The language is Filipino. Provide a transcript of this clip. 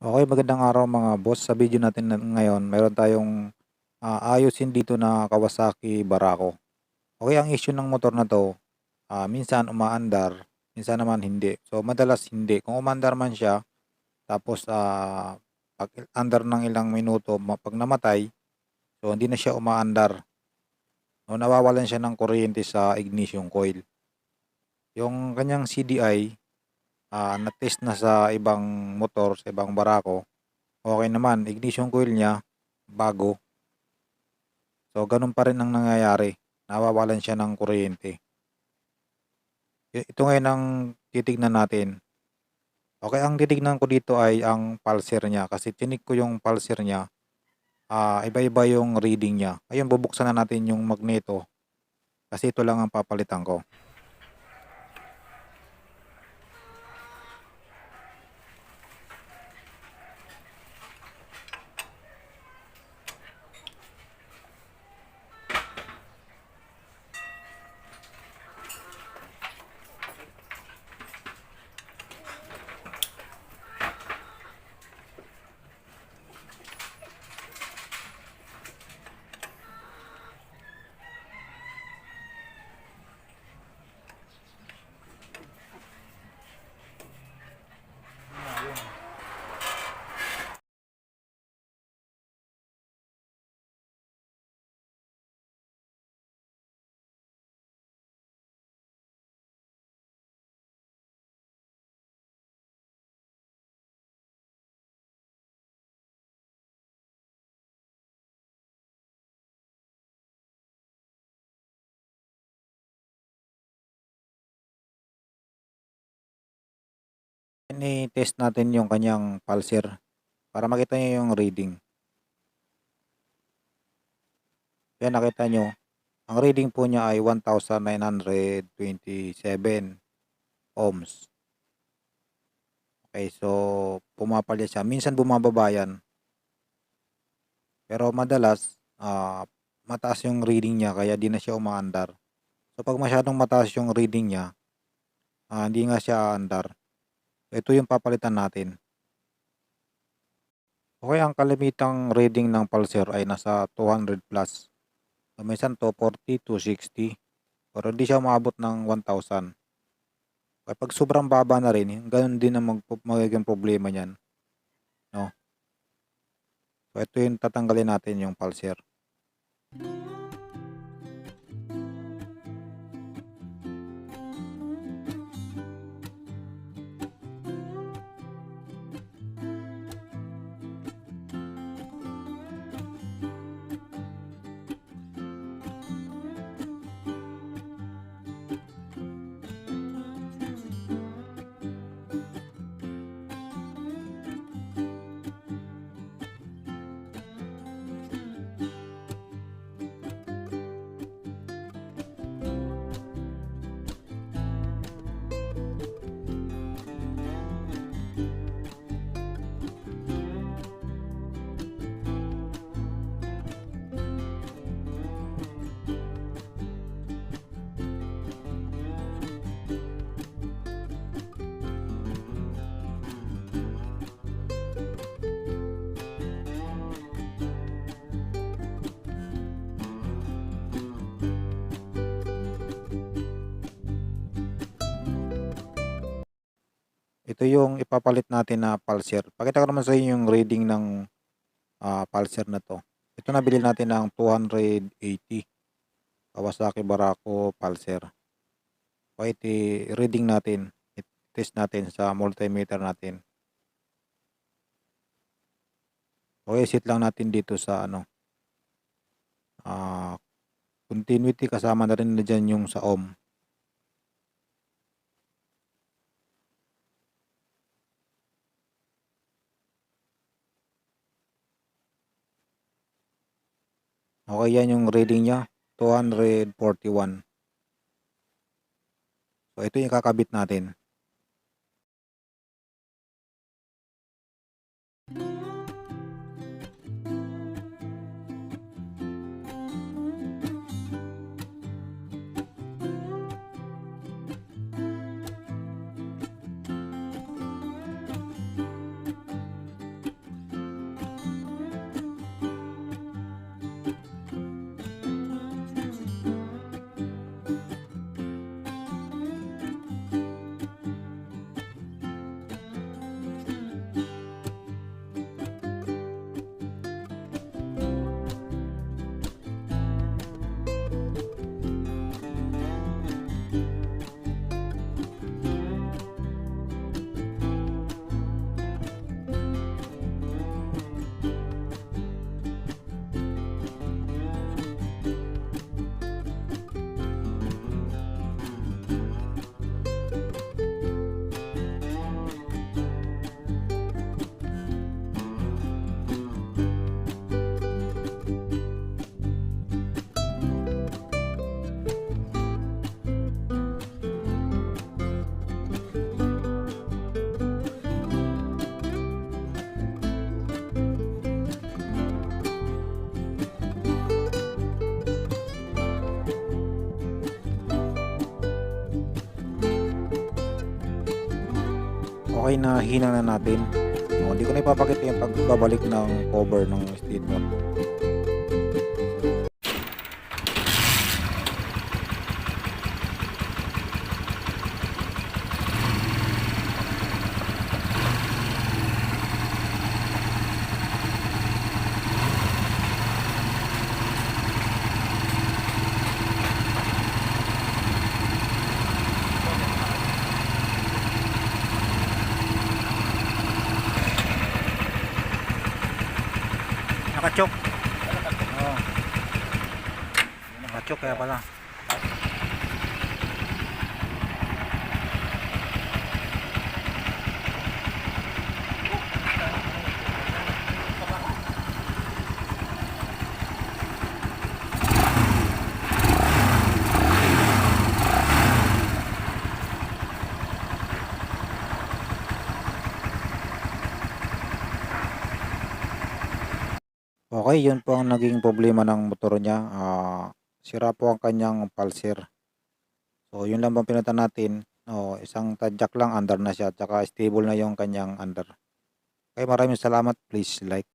Okey, magandang araw mga boss. Sa video natin na ngayon meron tayong, ah, ayusin dito na Kawasaki Barako. Okey, ang issue ng motor na 'to, ah, minsan umaandar, minsan naman hindi. So, madalas hindi. Kung umaandar man siya tapos, ah, 'pag andar ng ilang minuto 'pag namatay, so hindi na siya umaandar. O nawawalan siya ng kuryente sa ignition coil. Yung kanyang CDI, ah, na-test na sa ibang motor, sa ibang Barako, okey naman. Ignition coil niya bago. So, gano'n pa rin ang nangyayari, nawawalan siya ng kuryente. Ito ngayon ang titignan natin. Okey, ang titignan ko dito ay ang pulser niya kasi chineck ko yung pulser niya, ah, iba-iba yung reading niya. Ngayon bubuksan na natin yung magneto, kasi ito lang ang papalitan ko. Ini-test natin yung kanyang pulser para makita niyo yung reading. Ayan, nakita niyo, ang reading po niya ay 1927 ohms. Okey, so pumapalya siya. Minsan bumababa yan. Pero madalas, ah, mataas yung reading niya kaya 'di na siya umaandar. So, 'pag masyadong mataas yung reading niya, ah, hindi nga siya aandar. Ito yung papalitan natin. Okey, ang kalimitang reading ng pulser ay nasa 200 plus. So, minsan 240, 260 pero hindi siya umaabot ng 1,000. Kapag sobrang baba na rin, gano'n din ang magpo magiging problema niyan, 'no? So, ito yung tatanggalin natin yung pulser. Ito yung ipapalit natin na pulser. Pakita ko naman sa inyo yung reading ng, ah, pulser na 'to. Ito nabili natin ng 280. Kawasaki Barako pulser. Okey, iti reading natin, i-test natin sa multimeter natin. Okey, set lang natin dito sa ano ah, continuity kasama na rin na diyan yung sa ohm. Okey, yan yung reading niya, 241. So, ito yung ikakabit natin. Okay, nahina na natin. Oh, hindi ko na ipapakita yung pagbabalik ng cover ng stator. Nakachok. Nakachok kaya pala. Okay, yun po ang naging problema ng motor niya. Ah, sira po ang kanyang pulser. So, yun lang bang pinunta natin. Oh, isang tadyak lang under na siya. Tsaka stable na yung kanyang under. Okay, maraming salamat. Please like.